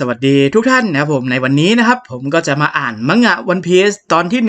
สวัสดีทุกท่านนะครับผมในวันนี้นะครับผมก็จะมาอ่านมังงะวันพีซตอนที่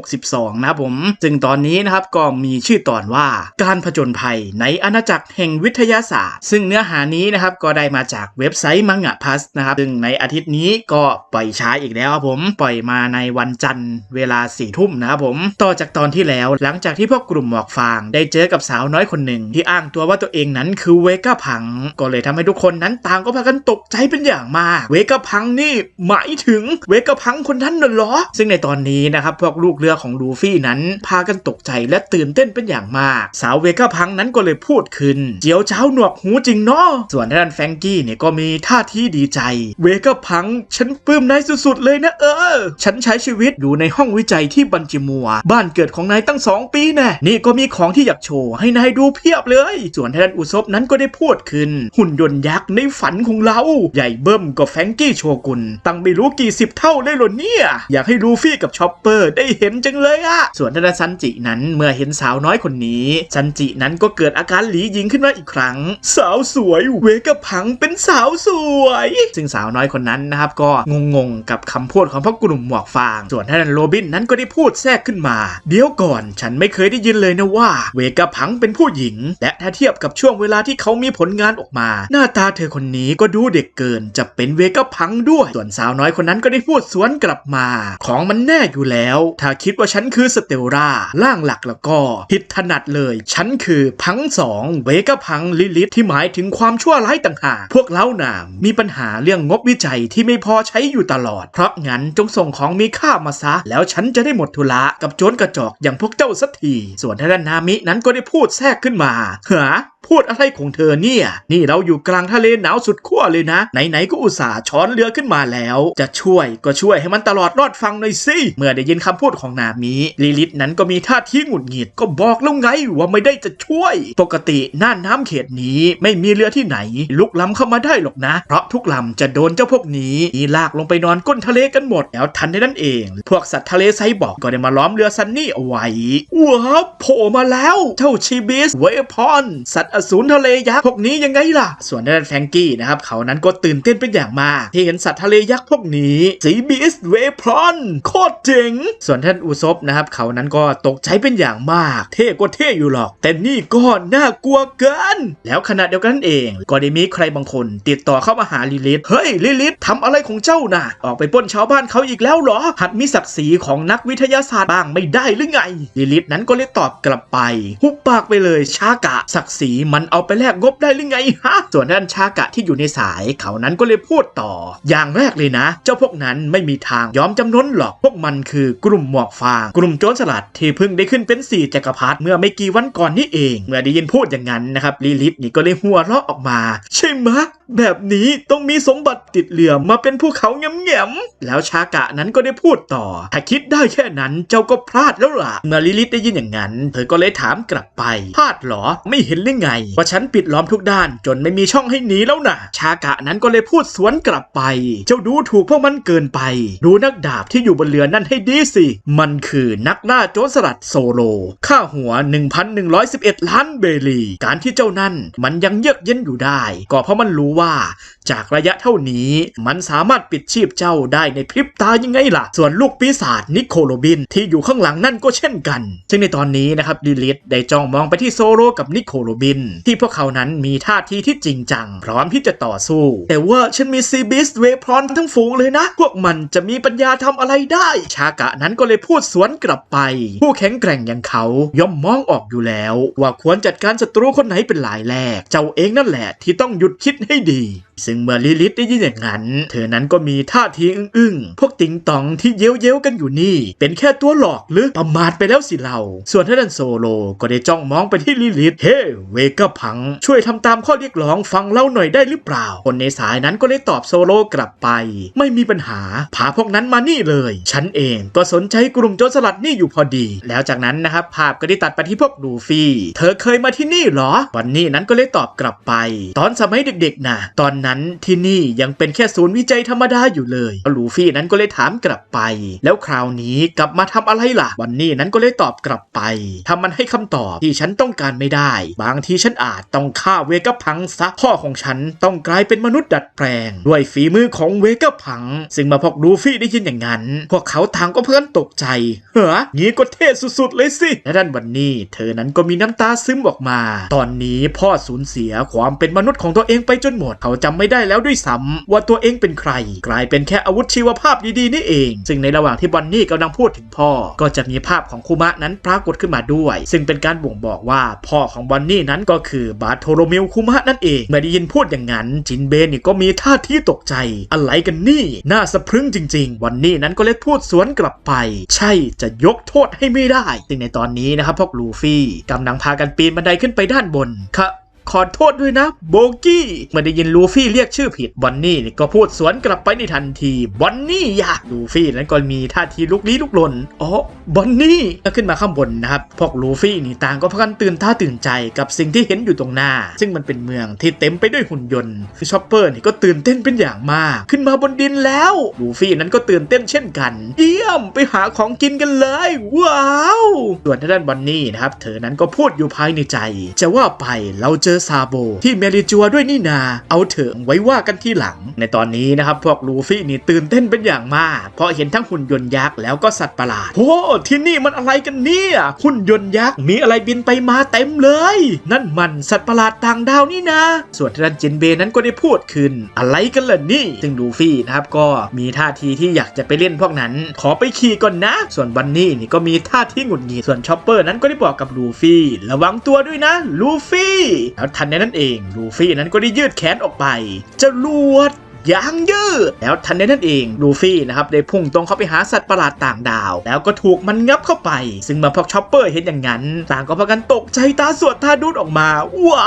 1062 นะครับผมซึ่งตอนนี้นะครับก็มีชื่อตอนว่าการผจญภัยในอาณาจักรแห่งวิทยาศาสตร์ ซึ่งเนื้อหานี้นะครับก็ได้มาจากเว็บไซต์มังงะพัสนะครับซึ่งในอาทิตย์นี้ก็ปล่อยช้าอีกแล้วครับผมปล่อยมาในวันจันทร์เวลาสี่ทุ่มนะครับผมต่อจากตอนที่แล้วหลังจากที่พวกกลุ่มหมวกฟางได้เจอกับสาวน้อยคนหนึ่ง ที่อ้างตัวว่าตัวเองนั้นคือเวก้าพัง ก็เลยทำให้ทุกคนนั้นต่างก็พากันตกใจเป็นอย่างมากเวก้าพังนี่หมายถึงเวก้าพังคนนั้นน่ะเหรอ ซึ่งในตอนนี้นะครับพวกลูกเรือของลูฟี่นั้น พากันตกใจและตื่นเต้นเป็นอย่างมาก สาวเวก้าพังนั้นก็เลยพูดขึ้น เจียวเจ้าหนวกหูจริงเนาะส่วนท่านแฟงกี้เนี่ยก็มีท่าทีดีใจ เวก้าพัง ฉันปลื้มนายสุดๆเลยนะเออ ฉันใช้ชีวิตอยู่ในห้องวิจัยที่บันจิมัว บ้านเกิดของนายตั้งสองปีแน่นี่ก็มีของที่อยากโชว์ให้นายดูเพียบเลย ส่วนท่านอุซบนั้นก็ได้พูดขึ้น หุ่นยนต์ยักษ์ในฝันของเรา ใหญ่เบิ้มกับแฟงกี้โชกุนตั้งไม่รู้กี่สิบเท่าเลยหรอเนี่ย อยากให้ลูฟี่กับชอปเปอร์ได้เห็นจังเลยอะส่วนท่านซันจินั้นเมื่อเห็นสาวน้อยคนนี้ซันจินั้นก็เกิดอาการหลียิงขึ้นมาอีกครั้ง สาวสวยเวกับพังเป็นสาวสวย ซึ่งสาวน้อยคนนั้นนะครับก็งงๆกับคำพูดของพวกกลุ่มหมวกฟาง ส่วนท่านโรบินนั้นก็ได้พูดแทรกขึ้นมา เดี๋ยวก่อนฉันไม่เคยได้ยินเลยนะว่า เวกับพังเป็นผู้หญิง และถ้าเทียบกับช่วงเวลาที่เขามีผลงานออกมา หน้าตาเธอคนนี้ก็ดูเด็กเกินจะเป็นเวกับพังด้วย ส่วนสาวน้อยคนนั้นก็ได้พูดสวนกลับมา ของมันแน่อยู่แล้ว ถ้าคิดว่าฉันคือสเตลราร่างหลักแล้วก็ผิดถนัดเลย ฉันคือพังสองเวกับพังลิลิทที่หมายถึงความชั่วร้ายต่างหากพวกเล้าหนามมีปัญหาเรื่องงบวิจัยที่ไม่พอใช้อยู่ตลอด เพราะงั้นจงส่งของมีค่ามาซะ แล้วฉันจะได้หมดธุระกับโจรกระจอกอย่างพวกเจ้าสักทีส่วนท่านนามินั้นก็ได้พูดแทรกขึ้นมาเหรอ พูดอะไรของเธอเนี่ย นี่เราอยู่กลางทะเลหนาวสุดขั้วเลยนะ ไหนๆก็อุตส่าห์ช้อนเรือขึ้นมาแล้ว จะช่วยก็ช่วยให้มันตลอดรอดฟังหน่อยสิ เมื่อได้ยินคำพูดของนามิลิลิตนั้นก็มีท่าทีหงุดหงิดก็บอกแล้วไงว่าไม่ได้จะช่วย ปกติหน้าน้ำเขตนี้ไม่มีเรือที่ไหน ลุกล้ำเข้ามาได้หรอกนะ เพราะทุกลำจะโดนเจ้าพวกนี้อีลากลงไปนอนก้นทะเลกันหมดแล้วทันใดนั้นเอง พวกสัตว์ทะเลไซบอร์กก็ได้มาล้อมเรือซันนี่เอาไว้ว้าวโผล่มาแล้ว เจ้าชีบิสเวพอนสัตว์อสูรทะเลยักษ์พวกนี้ยังไงล่ะ ส่วนด้านแฟงกี้นะครับเขานั้นก็ตื่นเต้นเป็นอย่างมาก ที่เห็นสัตว์ทะเลยักษ์พวกนี้สีบิสเวพรอนโคตรเจ๋งส่วนท่านอุซบนะครับเขานั้นก็ตกใจเป็นอย่างมาก เท่ก็เท่อยู่หรอก แต่นี่ก็น่ากลัวเกินแล้วขณะเดียวกันเอง ก็ได้มีใครบางคน ติดต่อเข้ามาหาลิลิทเฮ้ยลิลิททำอะไรของเจ้าน่ะ ออกไปป้นชาวบ้านเขาอีกแล้วเหรอ หัดมีศักดิ์ศรีของนักวิทยาศาสตร์บ้างไม่ได้หรือไงลิลิทนั้นก็เลยตอบกลับไป หุบปากไปเลยชากะศักดิ์ศรีมันเอาไปแลกงบได้หรือไงฮะ ส่วนด้านชากะที่อยู่ในสายเขานั้นก็เลยพูดต่อ อย่างแรกเลยนะ เจ้าพวกนั้นไม่มีทางยอมจำนนหรอกพวกมันคือกลุ่มหมวกฟาง กลุ่มโจรสลัดที่เพิ่งได้ขึ้นเป็นสี่จักรพรรดิเมื่อไม่กี่วันก่อนนี่เอง เมื่อได้ยินพูดอย่างนั้นนะครับลิลิทนี่ก็เลยหัวเราะออกมา ใช่ไหมแบบนี้ต้องมีสมบัติติดเรือมาเป็นภูเขาแง่มๆแล้วชากะนั้นก็ได้พูดต่อ ถ้าคิดได้แค่นั้นเจ้าก็พลาดแล้วล่ะเมื่อลิลิทได้ยินอย่างนั้น เธอก็เลยถามกลับไป พลาดหรอ ไม่เห็นหรือไง ว่าฉันปิดล้อมทุกด้าน จนไม่มีช่องให้หนีแล้วนะชากะนั้นก็เลยพูดสวนกลับไป เจ้าดูถูกพวกมันเกินไป ดูนักดาบที่อยู่บนเรือนั่นให้ดีสิ มันคือนักล่าโจรสลัดโซโล ค่าหัว 1,111 ล้านเบลี การที่เจ้านั่นมันยังเยือกเย็นอยู่ได้ ก็เพราะมันรู้ว่า จากระยะเท่านี้มันสามารถปิดชีพเจ้าได้ในพริบตายังไงล่ะ ส่วนลูกปีศาจนิโคโรบินที่อยู่ข้างหลังนั่นก็เช่นกัน ซึ่งในตอนนี้นะครับลิลิทได้จ้องมองไปที่โซโลกับนิโคโรบิน ที่พวกเขานั้นมีท่าทีที่จริงจัง พร้อมที่จะต่อสู้ แต่ว่าฉันมีซีบิสเวพรอนทั้งฝูงเลยนะ พวกมันจะมีปัญญาทำอะไรได้ ชากะนั้นก็เลยพูดสวนกลับไป ผู้แข็งแกร่งอย่างเขาย่อมมองออกอยู่แล้ว ว่าควรจัดการศัตรูคนไหนเป็นหลายแรก เจ้าเองนั่นแหละที่ต้องหยุดคิดให้ดี ซึ่งเมื่อลิลิทได้ยินอย่างนั้น เธอนั้นก็มีท่าทีอึ้งๆ พวกติงตองที่เย้ยวเย้วๆกันอยู่นี่ เป็นแค่ตัวหลอกหรือประมาทไปแล้วสิเรา ส่วนท่านโซโลก็ได้จ้องมองไปที่ลิลิทเฮ้เวก้าพัง ช่วยทำตามข้อเรียกร้องฟังเล่าหน่อยได้หรือเปล่า คนในสายนั้นก็เลยตอบโซโลกลับไป ไม่มีปัญหาพาพวกนั้นมานี่เลย ฉันเองก็สนใจกลุ่มโจรสลัดนี่อยู่พอดี แล้วจากนั้นนะครับภาพก็ได้ตัดไปที่พวกลูฟี่ เธอเคยมาที่นี่หรอ วันนี้นั้นก็เลยตอบกลับไป ตอนสมัยเด็กๆนะตอนนั้นที่นี่ยังเป็นแค่ศูนย์วิจัยธรรมดาอยู่เลยลูฟี่นั้นก็เลยถามกลับไป แล้วคราวนี้กลับมาทำอะไรล่ะวันนี้นั้นก็เลยตอบกลับไปถ้ามันให้คำตอบที่ฉันต้องการไม่ได้ บางทีฉันอาจต้องฆ่าเวกพังซะพ่อของฉันต้องกลายเป็นมนุษย์ดัดแปลง ด้วยฝีมือของเวกพัง ซึ่งมาพอกลูฟี่ได้ยินอย่างนั้น พวกเขาทางก็เพื่อนตกใจเฮ้องี้ก็เท่สุดๆเลยสิและด้านวันนี้เธอนั้นก็มีน้ำตาซึมออกมา ตอนนี้พ่อสูญเสียความเป็นมนุษย์ของตัวเองไปจนหมดเขาจำไม่ได้แล้วด้วยซ้ำว่าตัวเองเป็นใคร กลายเป็นแค่อาวุธชีวภาพดีๆนี่เอง ซึ่งในระหว่างที่บอนนี่กำลังพูดถึงพ่อ ก็จะมีภาพของคุมะนั้นปรากฏขึ้นมาด้วย ซึ่งเป็นการบ่งบอกว่าพ่อของบอนนี่นั้นก็คือบาโทโรมิลคุมะนั่นเองเมื่อได้ยินพูดอย่างนั้นจินเบนนี่ก็มีท่าที่ตกใจ อะไรกันนี่น่าสะพรึงจริง ๆ วันนี้นั้นก็เลยพูดสวนกลับไป ใช่จะยกโทษให้ไม่ได้ซึ่งในตอนนี้นะครับพวกลูฟี่กำลังพากันปีนบันไดขึ้นไปด้านบนค่ะ ขอโทษด้วยนะ โบกี้เมื่อได้ยินลูฟี่เรียกชื่อผิดบอนนี่ก็พูดสวนกลับไปในทันทีบอนนี่อย่าลูฟี่นั้นก็มีท่าทีลุกลี้ลุกลนอ๋อบอนนี่ก็ขึ้นมาข้างบนนะครับพวกลูฟี่นี่ต่างก็พากันตื่นตาตื่นใจกับสิ่งที่เห็นอยู่ตรงหน้า ซึ่งมันเป็นเมืองที่เต็มไปด้วยหุ่นยนต์คือชอปเปอร์นี่ก็ตื่นเต้นเป็นอย่างมาก ขึ้นมาบนดินแล้วลูฟี่นั้นก็ตื่นเต้นเช่นกันเยี่ยมไปหาของกินกันเลยว้า ส่วนทางด้านบอนนี่นะครับ เธอนั้นก็พูดอยู่ภายในใจ จะว่าไปเราเจอซาโบ ที่เมริจัวด้วยนี่นา เอาเถอะไว้ว่ากันที่หลัง ในตอนนี้นะครับพวกลูฟี่นี่ตื่นเต้นเป็นอย่างมาก เพราะเห็นทั้งหุ่นยนต์ยักษ์แล้วก็สัตว์ประหลาดโอ้ที่นี่มันอะไรกันเนี่ยหุ่นยนต์ยักษ์มีอะไรบินไปมาเต็มเลย นั่นมันสัตว์ประหลาดต่างดาวนี่นะ ส่วนทางด้านจินเบนั้นก็ได้พูดขึ้น อะไรกันล่ะนี่ซึ่งลูฟี่นะครับก็มีท่าทีที่อยากจะไปเล่นพวกนั้น ขอไปขี่ก่อนนะ ส่วนบันนี่นี่ก็มีท่าที่หงุดหงิดส่วนชอปเปอร์นั้นก็ได้บอกกับลูฟี่ระวังตัวด้วยนะลูฟี่แล้วทันในนั้นเองลูฟี่นั้นก็ได้ยืดแขนออกไปจะลวด ยางยืดแล้วทันใดนั้นเองลูฟี่นะครับได้พุ่งตรงเข้าไปหาสัตว์ประหลาดต่างดาว แล้วก็ถูกมันงับเข้าไป ซึ่งเมื่อพวกชอปเปอร์เห็นอย่างนั้น ต่างก็พากันตกใจตาสวดตาดูดออกมาว้า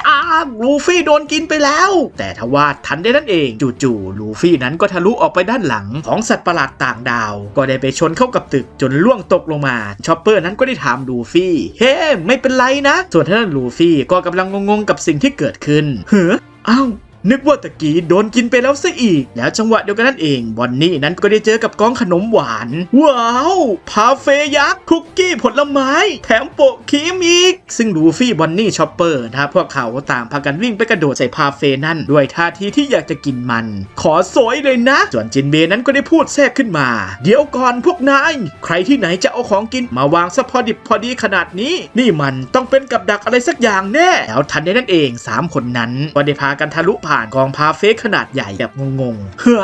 จ้าลูฟี่โดนกินไปแล้ว แต่ทว่าทันใดนั้นเองจู่ๆลูฟี่นั้นก็ทะลุออกไปด้านหลังของสัตว์ประหลาดต่างดาว ก็ได้ไปชนเข้ากับตึกจนล่วงตกลงมาชอปเปอร์นั้นก็ได้ถามลูฟี่เฮ้ ไม่เป็นไรนะ ส่วนท่านลูฟี่ก็กำลังงงๆกับสิ่งที่เกิดขึ้นเฮ้ออ้าว นึกว่าตะกี้โดนกินไปแล้วซะอีก แล้วจังหวะเดียวกันนั่นเองบอนนี่นั้นก็ได้เจอกับกองขนมหวาน ว้าวพาเฟยักษ์คุกกี้ผลไม้ แถมโปะครีมอีก ซึ่งลูฟี่บอนนี่ชอปเปอร์นะพวกเขาต่างพากันวิ่งไปกระโดดใส่พาเฟนั่น ด้วยท่าทีที่อยากจะกินมัน ขอสวยเลยนะ ส่วนจินเบนั้นก็ได้พูดแทรกขึ้นมา เดี๋ยวก่อนพวกนาย ใครที่ไหนจะเอาของกินมาวางซะพอดิบพอดีขนาดนี้ นี่มันต้องเป็นกับดักอะไรสักอย่างแน่แล้วทันใดนั้นเองสามคนนั้นก็ได้พากันทะลุผ่าผ่านกองพาเฟขนาดใหญ่แบบงงๆเห้อ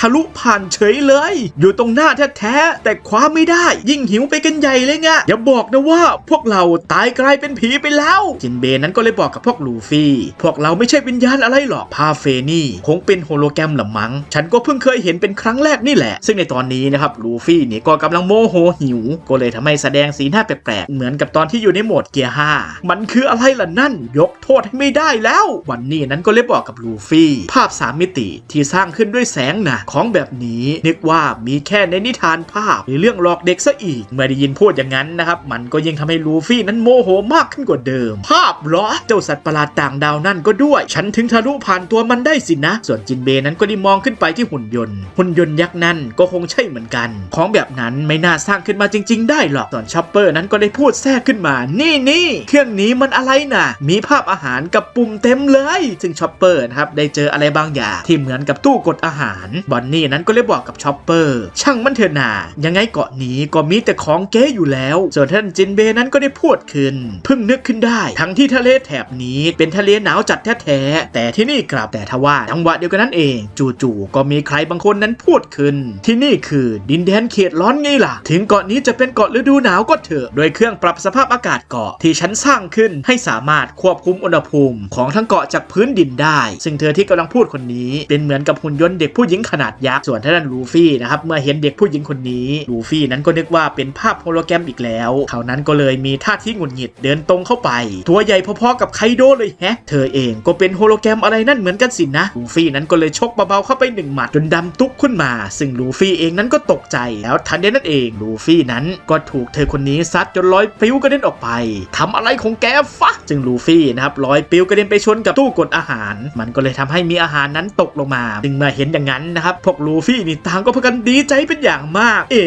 ทะลุผ่านเฉยเลย อยู่ตรงหน้าแท้ๆแต่คว้าไม่ได้ ยิ่งหิวไปกันใหญ่เลยไงอย่าบอกนะว่าพวกเราตายกลายเป็นผีไปแล้วจินเบนั้นก็เลยบอกกับพวกลูฟี่ พวกเราไม่ใช่วิญญาณอะไรหรอกพาเฟนี่คงเป็นโฮโลแกรมละมัง้งฉันก็เพิ่งเคยเห็นเป็นครั้งแรกนี่แหละ ซึ่งในตอนนี้นะครับลูฟี่นี่ก็กำลังโมโหหิว ก็เลยทำให้แสดงสีหน้าแปลกๆเหมือนกับตอนที่อยู่ในโหมดเกียร์5มันคืออะไรล่ะนั่น ยกโทษให้ไม่ได้แล้ว วันนี้นั้นก็เลยบอกกับลูฟี่ ภาพสามมิติที่สร้างขึ้นด้วยแสงนะของแบบนี้นึกว่ามีแค่ในนิทานภาพหรือเรื่องหลอกเด็กซะอีก เมื่อได้ยินพูดอย่างนั้นนะครับ มันก็ยิ่งทำให้ลูฟี่นั้นโมโหมากขึ้นกว่าเดิม ภาพเหรอเจ้าสัตว์ประหลาดต่างดาวนั่นก็ด้วย ฉันถึงทะลุผ่านตัวมันได้สินะ ส่วนจินเบนั้นก็ได้มองขึ้นไปที่หุ่นยนต์ หุ่นยนต์ยักษ์นั่นก็คงใช่เหมือนกัน ของแบบนั้นไม่น่าสร้างขึ้นมาจริง ๆ ได้หรอกส่วนชอปเปอร์นั้นก็ได้พูดแทรกขึ้นมา นี่นี่เครื่องนี้มันอะไรน่ะ มีภาพอาหารกับปุ่มเต็มเลย ซึ่งชอปเปอร์นะครับได้เจออะไรบางอย่างที่เหมือนกับตู้กดอาหารบอนนี่นั้นก็เลยบอกกับชอปเปอร์ ช่างมันเถอะนายังไงเกาะนี้ก็มีแต่ของเก๊อยู่แล้ว ส่วนท่านจินเบนั้นก็ได้พูดขึ้นเพิ่งนึกขึ้นได้ ทั้งที่ทะเลแถบนี้เป็นทะเลหนาวจัดแท้ๆแต่ที่นี่กลับแต่ทว่าจังหวะเดียวกันนั่นเอง จู่ๆก็มีใครบางคนนั้นพูดขึ้น ที่นี่คือดินแดนเขตร้อนไงล่ะ ถึงเกาะนี้จะเป็นเกาะฤดูหนาวก็เถอะโดยเครื่องปรับสภาพอากาศเกาะที่ฉันสร้างขึ้นให้สามารถควบคุมอุณหภูมิของทั้งเกาะจากพื้นดินได้ ซึ่งเธอที่กำลังพูดคนนี้เป็นเหมือนกับหุ่นยนต์เด็กผู้หญิงขนาดนาดยักษ์ส่วนท่านลูฟี่นะครับเมื่อเห็นเด็กผู้หญิงคนนี้ลูฟี่นั้นก็นึกว่าเป็นภาพโฮโลแกรมอีกแล้ว เขานั้นก็เลยมีท่าที่หงุดหงิดเดินตรงเข้าไป ตัวใหญ่พอๆกับไคโดเลยแฮะ เธอเองก็เป็นโฮโลแกรมอะไรนั่นเหมือนกันสินะลูฟี่นั้นก็เลยชกเบาๆเข้าไปหนึ่งหมัดจนดำตุ๊กขึ้นมา ซึ่งลูฟี่เองนั้นก็ตกใจแล้วทันใดนั้นเองลูฟี่นั้นก็ถูกเธอคนนี้ซัดจนลอยปลิวกระเด็นออกไปทำอะไรของแกฟะจึงลูฟี่นะครับลอยปลิวกระเด็นไปชนกับตู้กดอาหาร มันก็เลยทำให้มีอาหารนั้นตกลงมา จึงเมื่อเห็นอย่างนั้นนะครับพวกลูฟี่นี่ต่างก็พากันดีใจเป็นอย่างมาก เอ๋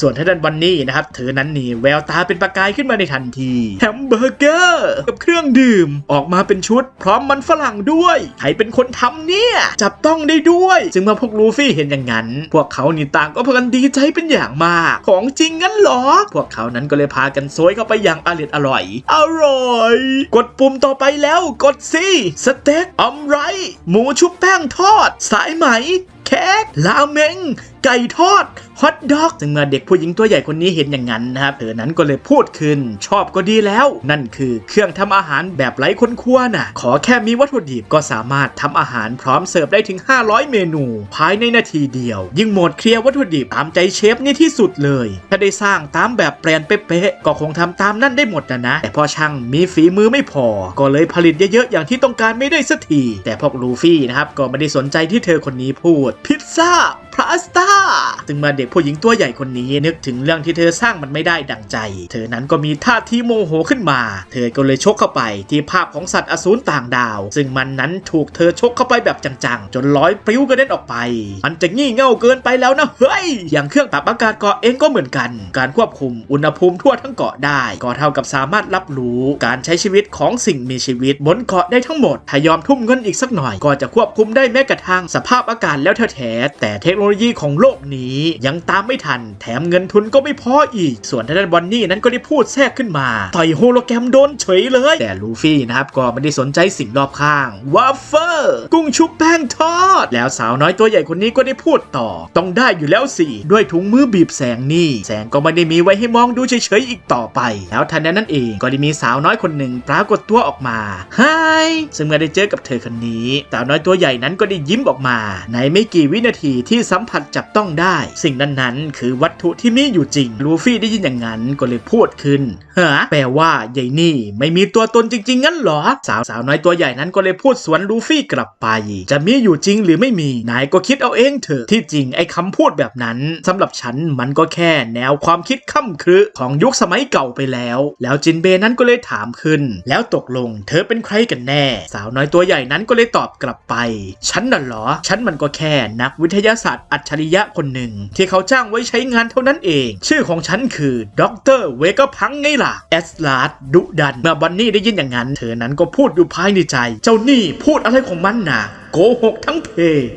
ส่วนท่านวันนี้นะครับเธอนั้นนี่แววตาเป็นประกายขึ้นมาในทันทีแฮมเบอร์เกอร์กับเครื่องดื่มออกมาเป็นชุด พร้อมมันฝรั่งด้วยใครเป็นคนทำเนี่ยจับต้องได้ด้วยจึงเมื่อพวกลูฟี่เห็นอย่างนั้น พวกเขานี่ต่างก็พากันดีใจเป็นอย่างมาก ของจริงงั้นเหรอ พวกเขานั้นก็เลยพากันโซยเข้าไปอย่างอร่อยอร่อยอร่อย กดปุ่มต่อไปแล้วกดสิสเต็กอมไรหมูชุบแป้งทอด สายไหม เค้กราเมง ไก่ทอด ฮอทดอกซึ่งเมื่อเด็กผู้หญิงตัวใหญ่คนนี้เห็นอย่างนั้นนะครับเธอนั้นก็เลยพูดขึ้น ชอบก็ดีแล้ว นั่นคือเครื่องทำอาหารแบบไร้คนครัวน่ะ ขอแค่มีวัตถุดิบก็สามารถทำอาหารพร้อมเสิร์ฟได้ถึง 500 เมนู ภายในนาทีเดียว ยิ่งโหมดเคลียร์วัตถุดิบตามใจเชฟนี่ที่สุดเลย ถ้าได้สร้างตามแบบแปลนเป๊ะๆก็คงทำตามนั่นได้หมดนะนะ แต่พอช่างมีฝีมือไม่พอ ก็เลยผลิตเยอะๆอย่างที่ต้องการไม่ได้สักทีแต่พวกลูฟี่นะครับก็ไม่ได้สนใจที่เธอคนนี้พูดพิซซ่าพาสต้า จึงมาเด็กผู้หญิงตัวใหญ่คนนี้นึกถึงเรื่องที่เธอสร้างมันไม่ได้ดังใจ เธอนั้นก็มีท่าทีโมโหขึ้นมา เธอก็เลยชกเข้าไปที่ภาพของสัตว์อสูรต่างดาว ซึ่งมันนั้นถูกเธอชกเข้าไปแบบจังๆ จนลอยปลิวกระเด็นออกไป มันจะงี่เง่าเกินไปแล้วนะเฮ้ย อย่างเครื่องปรับอากาศเกาะเองก็เหมือนกัน การควบคุมอุณหภูมิทั่วทั้งเกาะได้ ก็เท่ากับสามารถรับรู้การใช้ชีวิตของสิ่งมีชีวิตบนเกาะได้ทั้งหมดถ้ายอมทุ่มเงินอีกสักหน่อยก็จะควบคุมได้แม้กระทั่งสภาพอากาศแล้วแท้แต่เทคโนโลยีของโลกนี้ยังตามไม่ทัน แถมเงินทุนก็ไม่พออีก ส่วนทางด้านบอนนี่นั้นก็ได้พูดแทรกขึ้นมา ต่อยโฮโลแกรมโดนเฉยเลย แต่ลูฟี่นะครับก็ไม่ได้สนใจสิ่งรอบข้างวาฟเฟอร์กุ้งชุบแป้งทอด แล้วสาวน้อยตัวใหญ่คนนี้ก็ได้พูดต่อ ต้องได้อยู่แล้วสิด้วยถุงมือบีบแสงนี่ แสงก็ไม่ได้มีไว้ให้มองดูเฉยๆอีกต่อไป แล้วทันใดนั้นเองก็ได้มีสาวน้อยคนหนึ่งปรากฏตัวออกมาไฮซึ่งเมื่อได้เจอกับเธอคนนี้สาวน้อยตัวใหญ่นั้นก็ได้ยิ้มออกมา ในไม่กี่วินาทีที่สัมผัสจับต้องได้สิ่งนั้นๆ คือวัตถุที่มีอยู่จริง ลูฟี่ได้ยินอย่างนั้นก็เลยพูดขึ้นฮะแปลว่าใหญ่นี่ ไม่มีตัวตนจริง ๆ งั้นเหรอ สาวสาวน้อยตัวใหญ่นั้นก็เลยพูดสวนลูฟี่กลับไป จะมีอยู่จริงหรือไม่มีนายก็คิดเอาเองเถอะที่จริงไอ้คำพูดแบบนั้นสำหรับฉันมันก็แค่แนวความคิดค่ำครึของยุคสมัยเก่าไปแล้ว แล้วจินเบนั้นก็เลยถามขึ้น แล้วตกลงเธอเป็นใครกันแน่ สาวน้อยตัวใหญ่นั้นก็เลยตอบกลับไป ฉันน่ะเหรอ ฉันมันก็แค่นักวิทยาศาสตร์อัจฉริยะคนหนึ่งที่เขาจ้างไว้ใช้งานเท่านั้นเอง ชื่อของฉันคือด็อกเตอร์เวกพังไงล่ะแอสลาดดุดันเมื่อบันนี่ได้ยินอย่างนั้น เธอนั้นก็พูดอยู่ภายในใจ เจ้านี่พูดอะไรของมันนะ โกหกทั้งเพ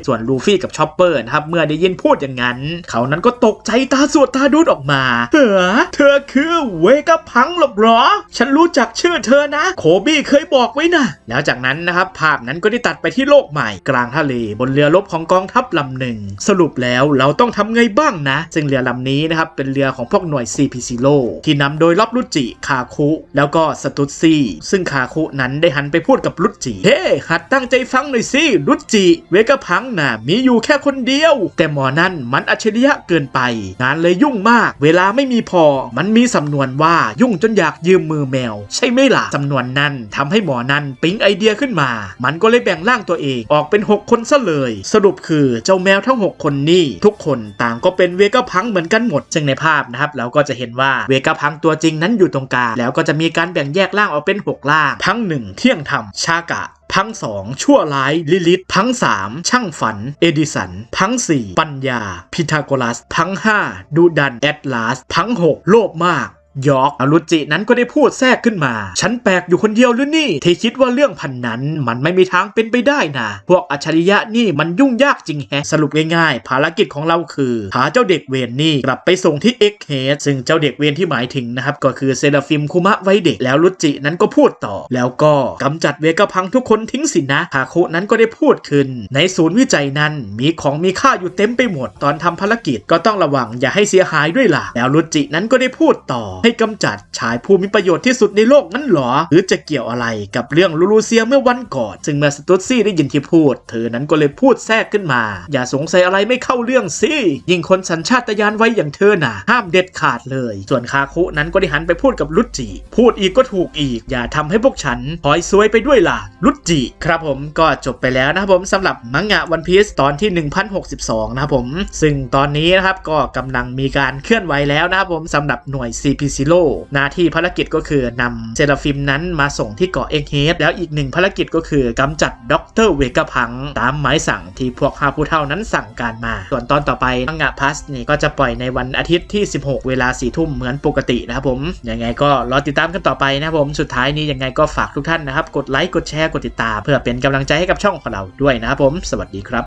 ส่วนลูฟี่กับชอปเปอร์นะครับเมื่อได้ยินพูดอย่างนั้น เขานั้นก็ตกใจตาสวดตาดูดออกมาเฮ้อเธอคือเวกาพังหรอกหรอ ฉันรู้จักชื่อเธอนะ โคบี้เคยบอกไว้นะ แล้วจากนั้นนะครับภาพนั้นก็ได้ตัดไปที่โลกใหม่ กลางทะเลบนเรือรบของกองทัพลำหนึ่ง สรุปแล้วเราต้องทำไงบ้างนะ ซึ่งเรือลำนี้นะครับเป็นเรือของพวกหน่วย CP Zero ที่นำโดยรับรุจิคาคุ แล้วก็สตุตซี่ซึ่งคาคุนั้นได้หันไปพูดกับรุจิเฮ้หัดตั้งใจฟังหน่อยสิรุจิ เวกาพังน่ะมีอยู่แค่คนเดียว แต่หมอนั่นมันอัจฉริยะเกินไป งานเลยยุ่งมาก เวลาไม่มีพอ มันมีสำนวนว่ายุ่งจนอยากยืมมือแมว ใช่ไหมล่ะสำนวนนั้นทำให้หมอนั่นปิ๊งไอเดียขึ้นมา มันก็เลยแบ่งร่างตัวเองออกเป็น 6 คนซะเลย สรุปคือเจ้าแมวทั้ง 6 คนนี่ทุกคนต่างก็เป็นเวกาพังเหมือนกันหมดซึ่งในภาพนะครับเราก็จะเห็นว่าเวกาพังตัวจริงนั้นอยู่ตรงกลางแล้วก็จะมีการแบ่งแยกร่างออกเป็น 6 ร่างพังหนึ่งเที่ยงธรรมชากะ พังสองชั่วร้ายลิลิตพังสามช่างฝัน เอดิสันพังสี่ปัญญา พิทาโกรัสพังห้าดูดันแอตลาสพังหกโลภมาก ยอกอรุจินั้นก็ได้พูดแทรกขึ้นมา ฉันแปลกอยู่คนเดียวหรือนี่ ที่คิดว่าเรื่องพันนั้น มันไม่มีทางเป็นไปได้นะ พวกอัจฉริยะนี่มันยุ่งยากจริงแฮะ สรุปง่ายๆ ภารกิจของเราคือ หาเจ้าเด็กเวนนี่กลับไปส่งที่เอ็กเฮดซึ่งเจ้าเด็กเวนที่หมายถึงนะครับ ก็คือเซราฟิมคุมะไว้เด็ก แล้วรุจินั้นก็พูดต่อ แล้วก็กำจัดเวกพังทุกคนทิ้งสินะคาโคนั้นก็ได้พูดขึ้น ในศูนย์วิจัยนั้นมีของมีค่าอยู่เต็มไปหมด ตอนทำภารกิจก็ต้องระวังอย่าให้เสียหายด้วยล่ะ แล้วรุจินั้นก็ได้พูดต่อใให้กำจัดชายผู้มีประโยชน์ที่สุดในโลกนั้นหรอ หรือจะเกี่ยวอะไรกับเรื่องลูลูเซียเมื่อวันก่อน ซึ่งเมื่อสตุตซี่ได้ยินที่พูด เธอนั้นก็เลยพูดแทรกขึ้นมา อย่าสงสัยอะไรไม่เข้าเรื่องสิยิ่งคนสัญชาตญาณไว้อย่างเธอน่ะ ห้ามเด็ดขาดเลย ส่วนคาคุนั้นก็ได้หันไปพูดกับลุจิพูดอีกก็ถูกอีก อย่าทำให้พวกฉันพลอยซวยไปด้วยล่ะลุจิครับผมก็จบไปแล้วนะครับผมสำหรับมังงะวันพีซตอนที่ 1062 นะครับผม ซึ่งตอนนี้นะครับก็กำลังมีการเคลื่อนไหวแล้วนะครับผมสำหรับหน่วย CP Zero หน้าที่ภารกิจก็คือนำเซราฟิมนั้นมาส่งที่เกาะเอ็กเฮดแล้วอีกหนึ่งภารกิจก็คือกำจัดด็อกเตอร์เวกพังตามหมายสั่งที่พวกฮาผู้เท่านั้นสั่งการมา ส่วนตอนต่อไปมังงะพัสนี่ก็จะปล่อยในวันอาทิตย์ที่ 16 เวลา4ทุ่มเหมือนปกตินะครับผมยังไงก็รอติดตามกันต่อไปนะครับผมสุดท้ายนี้ยังไงก็ฝากทุกท่านนะครับกดไลค์กดแชร์กดติดตาม เพื่อเป็นกำลังใจให้กับช่องของเราด้วยนะครับผม สวัสดีครับ